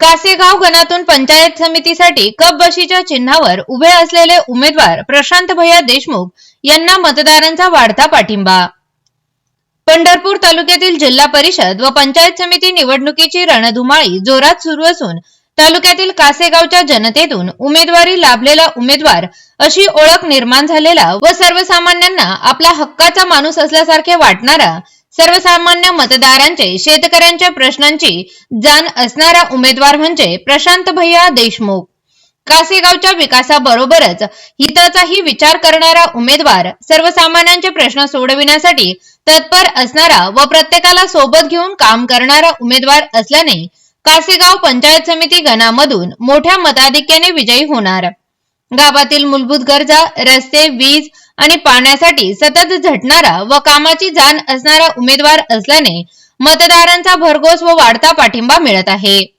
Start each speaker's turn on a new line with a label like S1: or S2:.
S1: कासेगाव गणातून पंचायत समितीसाठी कप बशीच्या चिन्हावर उभे असलेले उमेदवार प्रशांत भैया देशमुख यांना मतदारांचा वाढता पाठिंबा. पंढरपूर तालुक्यातील जिल्हा परिषद व पंचायत समिती निवडणुकीची रणधुमाळी जोरात सुरू असून तालुक्यातील कासेगावच्या जनतेतून उमेदवारी लाभलेला उमेदवार अशी ओळख निर्माण झालेला व सर्वसामान्यांना आपला हक्काचा माणूस असल्यासारखे वाटणारा सर्वसामान्य मतदारांचे शेतकऱ्यांच्या प्रश्नांची जाण असणारा उमेदवार म्हणजे प्रशांत भैया देशमुख. कासेगावच्या विकासाबरोबरच हिताचाही विचार करणारा उमेदवार सर्वसामान्यांचे प्रश्न सोडविण्यासाठी तत्पर असणारा व प्रत्येकाला सोबत घेऊन काम करणारा उमेदवार असल्याने कासेगाव पंचायत समिती गणामधून मोठ्या मताधिक्याने विजयी होणार. गावातील मूलभूत गरजा रस्ते वीज आणि पाण्यासाठी सतत झटणारा व कामाची जाण असणारा उमेदवार असल्याने मतदारांचा भरघोस व वाढता पाठिंबा मिळत आहे.